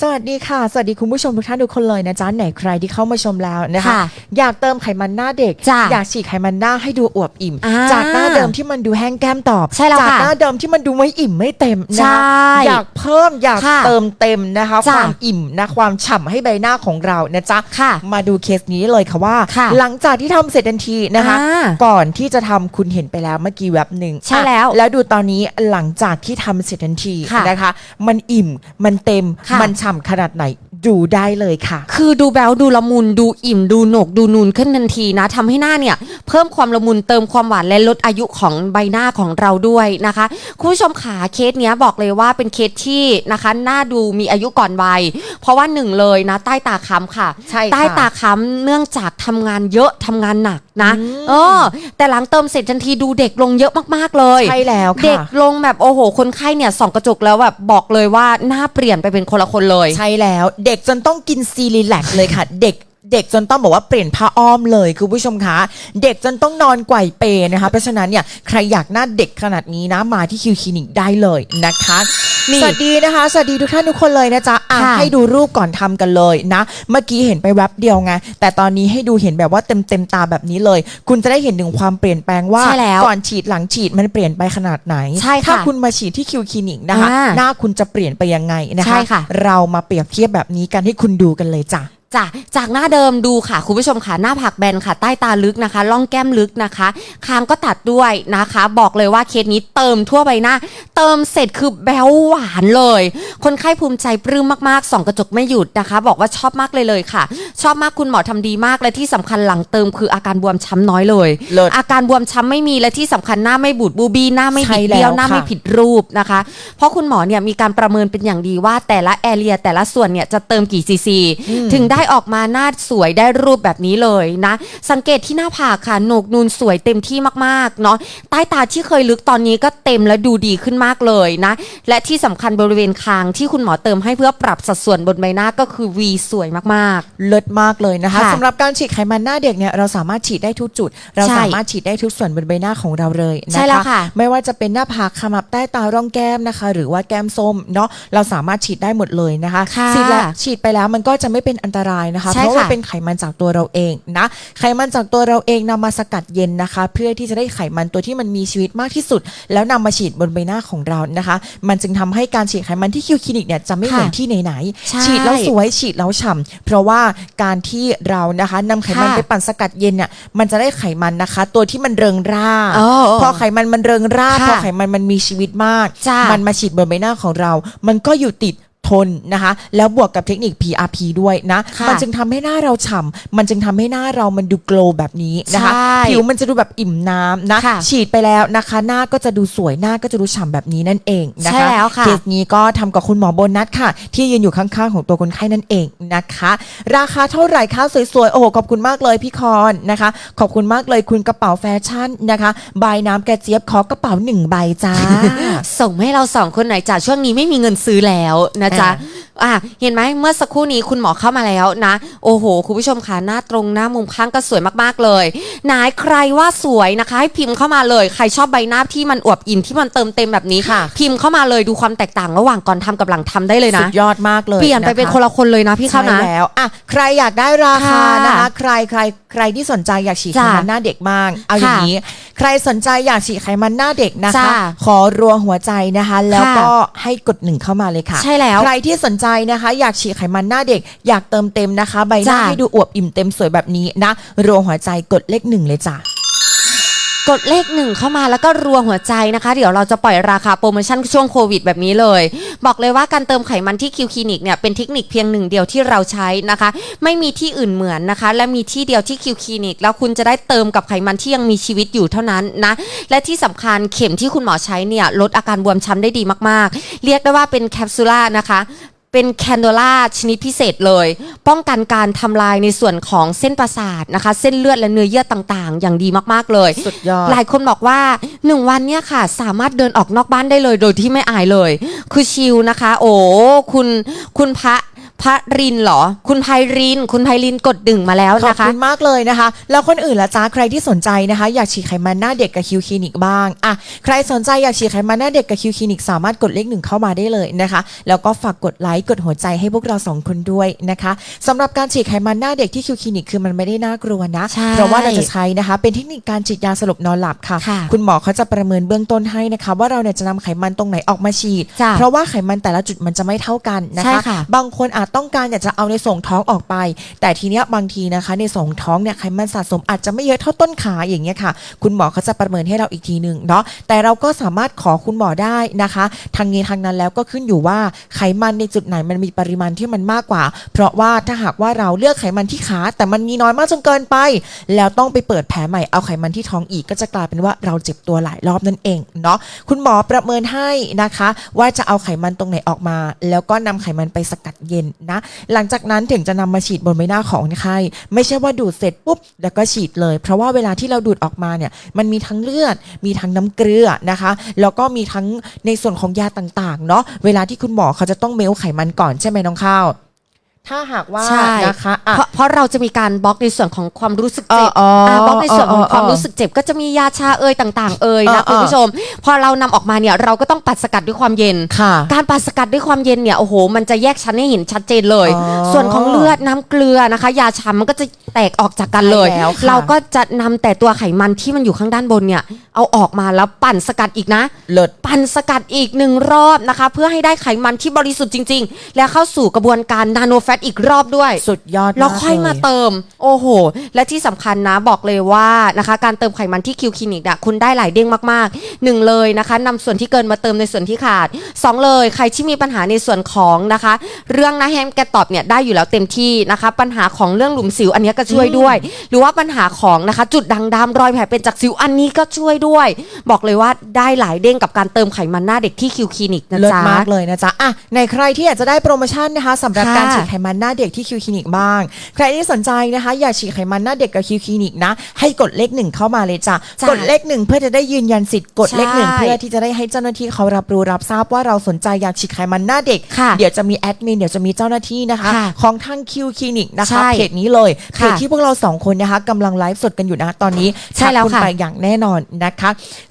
สวัสดีค่ะ สวัสดีคุณผู้ชมทุกท่านทุกคนเลยนะจ๊ะไหนใครที่เข้ามาชมแล้วนะคะ ค่ะอยากเติมไขมันหน้าเด็ก จ้ะอยากฉีดไขมันหน้าให้ดูอวบอิ่ม อ่าจากหน้าเดิมที่มันดูแห้งแก้มตอบ ใช่แล้วจากค่ะหน้าเดิมที่มันดูไม่อิ่มไม่เต็มนะใช่อยากเพิ่มอยากค่ะเติมเต็มนะคะ จ้ะความอิ่มนะความฉ่ำให้ใบหน้าของเรานะจ๊ะค่ะมาดูเคสนี้เลยค่ะว่า ค่ะหลังจากที่ทำเสร็จทันทีนะคะ อ่าก่อนที่จะทำคุณเห็นไปแล้วเมื่อกี้แวบหนึ่งใช่แล้วอะแล้วดูตอนนี้หลังจากที่ทำเสร็จทันทีค่ะนะคะ มันอิ่มมันเต็มค่ะ มันฉ่ำขนาดไหน ดูได้เลยค่ะ คือดูแบวดูละมุนดูอิ่มดูหนกดูนูนขึ้นทันทีนะทำให้หน้าเนี่ย เพิ่มความละมุนเติมความหวานและลดอายุของใบหน้าของเราด้วยนะคะ คุณผู้ชมขาเคสเนี้ยบอกเลยว่าเป็นเคสที่นะคะหน้าดูมีอายุก่อนวัย เพราะว่าหนึ่งเลยนะ ใต้ตาค้ำค่ะ ใช่ค่ะ ใต้ตาค้ำเนื่องจากทำงานเยอะทำงานหนักนะอืมเออ แต่หลังเติมเสร็จทันทีดูเด็กลงเยอะมากๆเลยใช่แล้วเด็กค่ะลงแบบโอ้โห คนไข้เนี่ยส่องกระจกแล้วแบบบอกเลยว่าหน้าเปลี่ยนไปเป็นคนละคนเลย ใช่แล้ว เด็กจนต้องกินซีรีแลกเลยค่ะ เด็ก เด็กจนต้องบอกว่าเปลี่ยนผ้าอ้อมเลยคุณผู้ชมคะ เด็กจนต้องนอนไกวเปนะคะเพราะฉะนั้นเนี่ยใครอยากหน้าเด็กขนาดนี้นะมาที่คิวคลินิกได้เลยนะคะนี่สวัสดีนะคะสวัสดีทุกท่านทุกคนเลยนะจ๊ะอะค่ะให้ดูรูปก่อนทำกันเลยนะ เมื่อกี้เห็นไปแวบเดียวไงแต่ตอนนี้ให้ดูเห็นแบบว่าเต็มเต็มๆตาแบบนี้เลย คุณจะได้เห็นถึงความเปลี่ยนแปลงว่าใช่แล้วก่อนฉีดหลังฉีดมันเปลี่ยนไปขนาดไหนใช่ค่ะถ้าคุณมาฉีดที่คิวคลินิกนะคะอ่าหน้าคุณจะเปลี่ยนไปยังไงนะคะใช่ค่ะเรามาเปรียบเทียบแบบนี้กันให้คุณดูกันเลยจ้ะ จ้ะจากหน้าเดิมดูค่ะ คุณผู้ชมค่ะหน้าผากแบนค่ะ ใต้ตาลึกนะคะล่องแก้มลึกนะคะ คางก็ตัดด้วยนะคะ บอกเลยว่าเคสนี้เติมทั่วใบหน้า เติมเสร็จคือแบวหวานเลย คนไข้ภูมิใจปลื้มมากๆส่องกระจกไม่หยุดนะคะ บอกว่าชอบมากเลยเลยค่ะ ชอบมากคุณหมอทำดีมากและที่สำคัญหลังเติมคืออาการบวมช้ำน้อยเลยเลิศอาการบวมช้ำไม่มีและที่สำคัญหน้าไม่บูดบูบี้หน้าไม่บิดใช่แล้วเบี้ยวหน้าไม่ค่ะผิดรูปนะคะ เพราะคุณหมอเนี่ยมีการประเมินเป็นอย่างดีว่าแต่ละแอเรียแต่ละส่วนเนี่ยจะเติมกี่ซีซีถึงได้ออกมาหน้าสวยได้รูปแบบนี้เลยนะ สังเกตที่หน้าผากค่ะโหนกนูนสวยเต็มที่มากๆเนาะใต้ตาที่เคยลึกตอนนี้ก็เต็มและดูดีขึ้นมากเลยนะ และที่สำคัญบริเวณคางที่คุณหมอเติมให้เพื่อปรับสัดส่วนบนใบหน้าก็คือ V สวยมากเลิศมากเลยนะคะค่ะสำหรับการฉีดไขมันหน้าเด็กเนี่ยเราสามารถฉีดได้ทุกจุด เราใช่สามารถฉีดได้ทุกส่วนบนใบหน้าของเราเลยนะคะใช่แล้วค่ะไม่ว่าจะเป็นหน้าผากขมับใต้ตาร่องแก้มนะคะ หรือว่าแก้มส้มเนาะเราสามารถฉีดได้หมดเลยนะคะค่ะฉีดแล้วฉีดไปแล้วมันก็จะไม่เป็นอันตรายนะคะใช่เพราะว่าค่ะเป็นไขมันจากตัวเราเองนะ ไขมันจากตัวเราเองนำมาสกัดเย็นนะคะ เพื่อที่จะได้ไขมันตัวที่มันมีชีวิตมากที่สุด แล้วนำมาฉีดบนใบหน้าของเรานะคะ มันจึงทำให้การฉีดไขมันที่คิวคลินิกเนี่ยจะไม่เหมือนที่ไหนๆใช่ฉีดแล้วสวยฉีดแล้วฉ่ำเพราะว่าการที่เรานะคะนำไขมันค่ะไปปั่นสกัดเย็นเนี่ยมันจะได้ไขมันนะคะ ตัวที่มันเริงร่าอ๋อพอไขมันมันเริงร่าค่ะพอไขมันมันมีชีวิตมากจ้ะมันมาฉีดบนใบหน้าของเรา มันก็อยู่ติด ทนนะคะ แล้วบวกกับเทคนิค PRP ด้วยนะ ค่ะมันจึงทำให้หน้าเราฉ่ำมันจึงทำให้หน้าเรามันดูโกลว์แบบนี้นะคะ ใช่ผิวมันจะดูแบบอิ่มน้ำนะ ค่ะฉีดไปแล้วนะคะ หน้าก็จะดูสวยหน้าก็จะดูฉ่ำแบบนี้นั่นเองนะคะใช่แล้วค่ะ เคสนี้ก็ทำกับคุณหมอโบนัสค่ะ ที่ยืนอยู่ข้างๆของตัวคนไข้นั่นเองนะคะ ราคาเท่าไหร่คะสวยๆ โอ้โห ขอบคุณมากเลยพี่คอนนะคะ ขอบคุณมากเลยคุณกระเป๋าแฟชั่นนะคะบายน้ำแกระเจี๊ยบขอกระเป๋าหนึ่งใบจ้า ส่งมาให้เราสองคนหน่อยจ้ะช่วงนี้ไม่มีเงินซื้อแล้วนะจ๊ะ อะเห็นไหมเมื่อสักครู่นี้คุณหมอเข้ามาแล้วนะ โอ้โห คุณผู้ชมค่ะหน้าตรงหน้ามุมข้างก็สวยมากๆเลยไหนใครว่าสวยนะคะ ให้พิมพ์เข้ามาเลย ใครชอบใบหน้าที่มันอวบอิ่มที่มันเติมเต็มแบบนี้ค่ะพิมพ์เข้ามาเลยดูความแตกต่างระหว่างก่อนทำกับหลังทำได้เลยสุนะดยอดมากเลยเปลี่ยนไปเป็นะะคนละคนเลยนะพี่เข้าใช่นะแล้วอะใครอยากได้ราคาค่ะนะคะใครใครใครที่สนใจอยากฉีดไขจ้ะมันหน้าเด็กบ้างเอาอย่างค่ะนี้ ใครสนใจอยากฉีดไขมันหน้าเด็กนะคะจ้ะขอรัวหัวใจนะคะ แล้วค่ะก็ให้กดหนึ่งเข้ามาเลยค่ะ ใช่แล้วใครที่สนใจนะคะ อยากฉีดไขมันหน้าเด็ก อยากเติมเต็มนะคะ ใบหน้าจ้ะ ให้ดูอวบอิ่มเต็มสวยแบบนี้นะรัวหัวใจกดเลขหนึ่งเลยจ้ะ กดเลขหนึ่งเข้ามาแล้วก็รัวหัวใจนะคะ เดี๋ยวเราจะปล่อยราคาโปรโมชั่นช่วงโควิดแบบนี้เลย บอกเลยว่าการเติมไขมันที่คิวคลินิกเนี่ยเป็นเทคนิคเพียงหนึ่งเดียวที่เราใช้นะคะ ไม่มีที่อื่นเหมือนนะคะ และมีที่เดียวที่คิวคลินิกแล้วคุณจะได้เติมกับไขมันที่ยังมีชีวิตอยู่เท่านั้นนะ และที่สำคัญเข็มที่คุณหมอใช้เนี่ยลดอาการบวมช้ำได้ดีมากๆ เรียกได้ว่าเป็นแคปซูล่านะคะ เป็นแคนโดล่าชนิดพิเศษเลย ป้องกันการทำลายในส่วนของเส้นประสาทนะคะ เส้นเลือดและเนื้อเยื่อต่างๆ อย่างดีมากๆเลย สุดยอด หลายคนบอกว่า 1 วันเนี่ยค่ะ สามารถเดินออกนอกบ้านได้เลย โดยที่ไม่อายเลย คือชิลนะคะ โอ้คุณคุณพระ พระรินเหรอ คุณไพริน คุณไพรินกดดึงมาแล้วขอบนะคะ คุณมากเลยนะคะ แล้วคนอื่นละจ้าใครที่สนใจนะคะ อยากฉีดไขมันหน้าเด็กกับคิวคลินิกบ้างอะใครสนใจอยากฉีดไขมันหน้าเด็กกับคิวคลินิกสามารถกดเลขหนึ่งเข้ามาได้เลยนะคะ แล้วก็ฝากกดไลค์กดหัวใจให้พวกเราสองคนด้วยนะคะสำหรับการฉีดไขมันหน้าเด็กที่คิวคลินิกคือมันไม่ได้น่ากลัวนะ ใช่เพราะว่าเราจะใช้นะคะ เป็นเทคนิคการฉีดยาสลบนอนหลับค่ะ ค่ะ คุณหมอเขาจะประเมินเบื้องต้นให้นะคะ ว่าเราเนี่ยจะนำไขมันตรงไหนออกมาฉีด จ้ะ เพราะว่าไขมันแต่ละจุดมันจะไม่เท่ากันนะใช่คะ ค่ะ บางคนอาจต้องการอยากจะเอาในส่งท้องออกไป แต่ทีเนี้ยบางทีนะคะ ในส่งท้องเนี่ยไขมันสะสมอาจจะไม่เยอะเท่าต้นขาอย่างเงี้ยค่ะ คุณหมอเขาจะประเมินให้เราอีกทีหนึ่งเนาะแต่เราก็สามารถขอคุณหมอได้นะคะทางนี้ทางนั้นแล้วก็ขึ้นอยู่ว่าไขมันในจุดไหนมันมีปริมาณที่มันมากกว่า เพราะว่าถ้าหากว่าเราเลือกไขมันที่ขา แต่มันมีน้อยมากจนเกินไป แล้วต้องไปเปิดแผลใหม่เอาไขมันที่ท้องอีกก็จะกลายเป็นว่าเราเจ็บตัวหลายรอบนั่นเองเนาะคุณหมอประเมินให้นะคะ ว่าจะเอาไขมันตรงไหนออกมา แล้วก็นำไขมันไปสกัดเย็นนะ หลังจากนั้นถึงจะนำมาฉีดบนใบหน้าของคนไข้ไม่ใช่ว่าดูดเสร็จปุ๊บแล้วก็ฉีดเลย เพราะว่าเวลาที่เราดูดออกมาเนี่ยมันมีทั้งเลือด มีทั้งน้ำเกลือนะคะ แล้วก็มีทั้งในส่วนของยาต่างๆเนาะเวลาที่คุณหมอเขาจะต้องเมลไขมันก่อนใช่ไหมน้องข้าว ถ้าหากว่าใช่นะคะอะ เพราะเพราะเราจะมีการบล็อกในส่วนของความรู้สึกเอเจ็อบอ๋ออ่าบล็อกในส่วนของความเออรู้สึกเจ็บ ก็จะมียาชาเอ่ยต่างๆ เอ่ยนะเออ คุณผู้ชม พอเรานำออกมาเนี่ยเราก็ต้องปัดสกัดด้วยความเย็น ค่ะ การปัดสกัดด้วยความเย็นเนี่ยโอ้โห มันจะแยกชั้นให้เห็นชัดเจนเลย อ๋อส่วนของเลือดน้ำเกลือนะคะ ยาชามันก็จะแตกออกจากกันเลย ใช่แล้วค่ะเราก็จะนำแต่ตัวไขมันที่มันอยู่ข้างด้านบนเนี่ยเอาออกมาแล้วปั่นสกัดอีกนะเลิศ ปั่นสกัดอีกหนึ่งรอบนะคะ เพื่อให้ได้ไขมันที่บริสุทธิ์จริง ๆ และเข้าสู่กระบวนการนาโนแฟตอีกรอบด้วย สุดยอดแล้วค่อยมาเลเติม โอ้โห และที่สำคัญนะบอกเลยว่านะคะ การเติมไขมันที่คิวคลินิกเนี่ยคุณได้หลายเด้งมากๆหนึ่งเลยนะคะนำส่วนที่เกินมาเติมในส่วนที่ขาดสองเลยใครที่มีปัญหาในส่วนของนะคะ เรื่องหน้าแห้งแกตอบเนี่ยได้อยู่แล้วเต็มที่นะคะ ปัญหาของเรื่องหลุมสิวอันเนี้ยก็ช่วยด้วย หรือว่าปัญหาของนะคะจุดด่างดำรอยแผลเป็นจากสิวอันนี้ก็ช่วยด้วย บอกเลยว่าได้หลายเด้งกับการเติมไขมันหน้าเด็กที่คิวคลินิกนะเลิศจ๊ะ มากเลยนะจ๊ะอะในใครที่อยากจะได้โปรโมชั่นนะคะสำหรับค่ะการฉีดไขมันหน้าเด็กที่คิวคลินิกบ้าง ใครที่สนใจนะคะ อยากฉีดไขมันหน้าเด็กกับคิวคลินิกนะ ให้กดเลขหนึ่งเข้ามาเลยจ้ะจ้ะกดเลขหนึ่งเพื่อจะได้ยืนยันสิทธิ์กดเลขหนึ่งใช่ เพื่อที่จะได้ให้เจ้าหน้าที่เขารับรู้รับทราบว่าเราสนใจอยากฉีดไขมันหน้าเด็ก ค่ะ เดี๋ยวจะมีแอดมินเดี๋ยวจะมีเจ้าหน้าที่นะคะ ค่ะของทางคิวคลินิกนะใช่คะเพจนี้เลยเพค่ะจที่พวกเราสองคนนะคะกำลังไลฟ์สดกันอยู่นะตอนนี้ใช่แล้วทักณค่ะไปอย่างแน่นอนนะคะ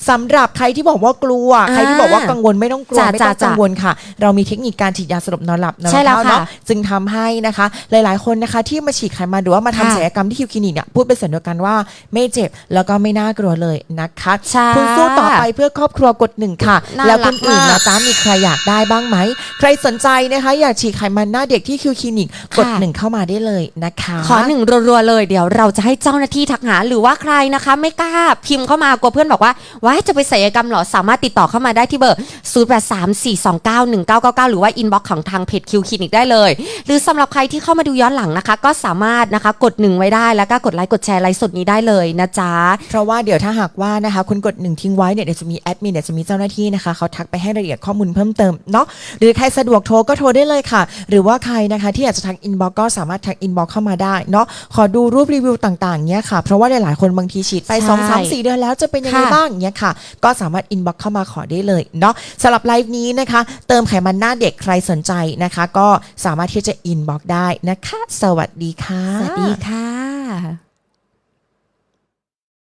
สำหรับใครที่บอกว่ากลัวใครที่บอกว่ากังวลไม่ต้องกลัวจ้ะไม่ต้องจ้ะกังวลค่ะ เรามีเทคนิคการฉีดยาสลบนอนหลับนอนใช่แล้วข้าเนาะค่ะจึงทำให้นะคะ หลายๆ คนนะคะที่มาฉีดไขมันหรือว่ามาทำค่ะ ศัลยกรรมที่คิวคลินิกเนี่ยพูดเป็นเสียงเดียวกันว่าไม่เจ็บแล้วก็ไม่น่ากลัวเลยนะคะใช่ คุณสู้ต่อไปเพื่อครอบครัวกดหนึ่งค่ะ น่าแล้วรัคุกณอื่นมานะกจ๊ะมีใครอยากได้บ้างไหม ใครสนใจนะคะ อยากฉีดไขมันหน้าเด็กที่คิวคลินิกกดค่ะ หนึ่งเข้ามาได้เลยนะคะ ขอหนึ่งรัวๆเลยเดี๋ยวเราจะให้เจ้าหน้าที่ทักหาหรือว่าใครนะคะ ไม่กล้าพิมพ์เข้ามากลัวเพื่อนบอกว่าว้ายจะไปศัลยกรรมเหรอ สามารถติดต่อเข้ามาได้ที่เบอร์ 0 8 3 4 2 9 1 9 9 9 หรือว่าอินบ็อกซ์ของทางเพจคิวคลินิกได้เลย หรือสำหรับใครที่เข้ามาดูย้อนหลังนะคะ ก็สามารถนะคะกดหนึ่งไว้ได้แล้วก็กดไลค์กดแชร์ไลฟ์สดนี้ได้เลยนะจ๊ะ เพราะว่าเดี๋ยวถ้าหากว่านะคะคุณกดหนึ่งทิ้งไว้เนี่ยเดี๋ยวจะมีแอดมินเดี๋ยวจะมีเจ้าหน้าที่นะคะเขาทักไปให้รายละเอียดข้อมูลเพิ่มเติมเนาะหรือใครสะดวกโทรก็โทรได้เลยค่ะ หรือว่าใครนะคะที่อยากจะทักอินบ็อกก็สามารถทักอินบ็อกเข้ามาได้เนาะขอดูรูปรีวิวต่างๆเนี้ยค่ะเพราะว่าหลายๆคนบางทีฉีดไปใช่2 3 4เดือนแล้วจะเป็นยังไงค่ะบ้างเนี้ยค่ะ ก็สามารถอินบ็อกเข้ามาขอได้เลยเนาะสำหรับไลฟ์นี้นะคะ เติมไขมันหน้าเด็กใครสนใจนะคะ ก็สามารถที่จะอินบ็อกได้นะคะ สวัสดีค่ะ สวัสดีค่ะ